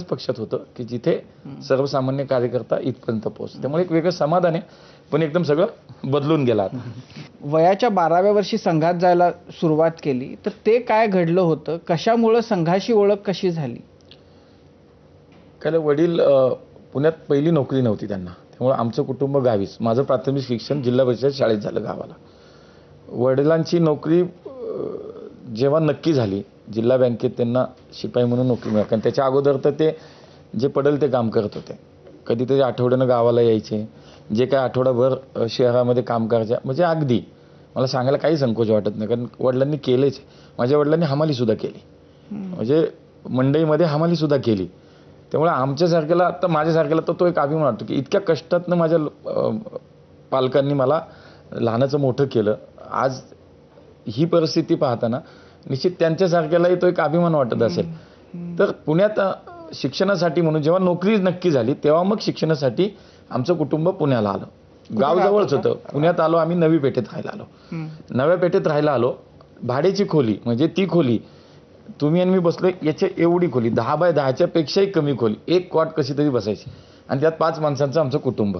पक्षात होतं की जिथे सर्वसामान्य कार्यकर्ता इथपर्यंत पोहोचतो त्यामुळे एक वेगळं समाधान आहे पण एकदम सगळं बदलून गेलं वयाच्या बाराव्या वर्षी संघात जायला सुरुवात केली तर ते काय घडलं होतं? कशामुळं संघाशी ओळख कशी झाली? काय वडील पुण्यात पहिली नोकरी नव्हती त्यांना. त्यामुळे आमचं कुटुंब गावीच. माझं प्राथमिक शिक्षण जिल्हा परिषद शाळेत झालं गावाला. वडिलांची नोकरी जेव्हा नक्की झाली जिल्हा बँकेत त्यांना शिपाई म्हणून नोकरी मिळाली. कारण त्याच्या अगोदर तर ते जे पडेल ते काम करत होते. कधीतरी आठवड्यानं गावाला यायचे. जे काय आठवडाभर शहरामध्ये काम करायचे. म्हणजे अगदी. मला सांगायला काही संकोच वाटत नाही. कारण वडिलांनी केलेच. माझ्या वडिलांनी हमालीसुद्धा केली. म्हणजे मंडईमध्ये हमालीसुद्धा केली. त्यामुळे आमच्यासारख्याला आता माझ्यासारख्याला तर तो एक अभिमान वाटतो की इतक्या कष्टातनं माझ्या पालकांनी मला लहानाचं मोठं केलं. आज ही परिस्थिती पाहताना निश्चित त्यांच्यासारख्यालाही तो एक अभिमान वाटत असेल. तर पुण्यात शिक्षणासाठी म्हणून जेव्हा नोकरी नक्की झाली तेव्हा मग शिक्षणासाठी आमचं कुटुंब पुण्याला आलं. गाव जवळच होतं? पुण्यात आलो आम्ही नवी पेठेत राहायला आलो. नव्या पेठेत राहायला आलो. भाड्याची खोली म्हणजे ती खोली तुम्ही आणि मी बसलो याच्या एवढी खोली दहा बाय दहाच्या पेक्षाही कमी खोली एक कॉट कशी तरी बसायची. आणि त्यात पाच माणसांचं आमचं कुटुंब.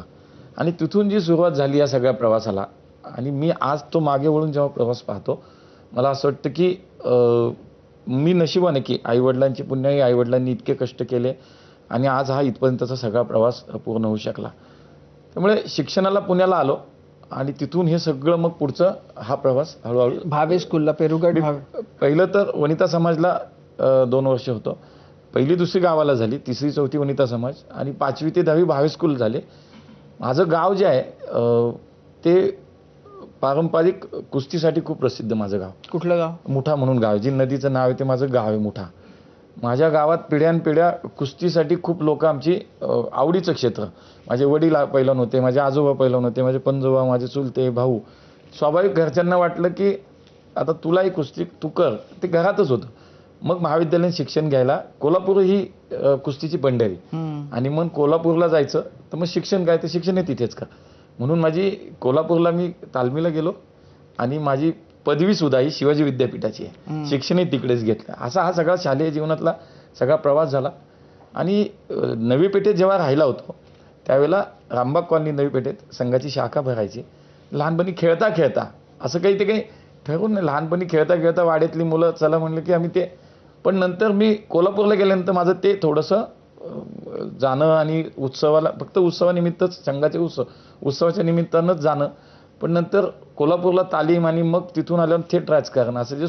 आणि तिथून जी सुरुवात झाली या सगळ्या प्रवासाला आणि मी आज तो मागे वळून जेव्हा प्रवास पाहतो मला असं वाटतं की मी नशिबाने की आईवडिलांची पुण्याही आईवडिलांनी इतके कष्ट केले आणि आज हा इथपर्यंतचा सगळा प्रवास पूर्ण होऊ शकला. त्यामुळे शिक्षणाला पुण्याला आलो आणि तिथून हे सगळं मग पुढचं हा प्रवास हळूहळू भावे स्कूलला पेरुगड भावे. पहिलं तर वनिता समाजला दोन वर्ष होतं. पहिली दुसरी गावाला झाली तिसरी चौथी वनिता समाज आणि पाचवी ते दहावी भावे स्कूल झाले. माझं गाव जे आहे ते पारंपरिक कुस्तीसाठी खूप प्रसिद्ध माझं गाव. कुठलं गाव? मुठा म्हणून गाव आहे. जी नदीचं नाव आहे ते माझं गाव आहे मुठा. माझ्या गावात पिढ्यानपिढ्या कुस्तीसाठी खूप लोक आमची अ, आवडीचं क्षेत्र. माझे वडील आ- पैलवान होते माझे आजोबा पैलवान होते माझे पंजोबा माझे चुलते भाऊ. स्वाभाविक घरच्यांना वाटलं की आता तुलाही कुस्ती तू कर. ते घरातच होतं. मग महाविद्यालयीन शिक्षण घ्यायला कोल्हापूर ही अ, कुस्तीची पंढरी. आणि मग कोल्हापूरला जायचं तर मग शिक्षण काय? ते शिक्षण आहे तिथेच का म्हणून माझी कोल्हापूरला मी तालमीला गेलो आणि माझी पदवी सुद्धा ही शिवाजी विद्यापीठाची आहे. शिक्षणही तिकडेच घेतलं. असा हा सगळा शालेय जीवनातला सगळा प्रवास झाला. आणि नवी पेठेत जेव्हा राहिला होतो त्यावेळेला रामबाग कॉलनी नवी पेठेत संघाची शाखा भरायची. लहानपणी खेळता खेळता असं काही ते काही ठरवून नाही. लहानपणी खेळता खेळता वाड्यातली मुलं चला म्हणलं की आम्ही ते. पण नंतर मी कोल्हापूरला गेल्यानंतर माझं ते थोडंसं जाणं आणि उत्सवाला फक्त उत्सवानिमित्तच संघाचे उत्सव उत्सवाच्या निमित्तानंच जाणं. पण नंतर कोल्हापूरला तालीम आणि मग तिथून आल्यावर थेट राजकारण असं जे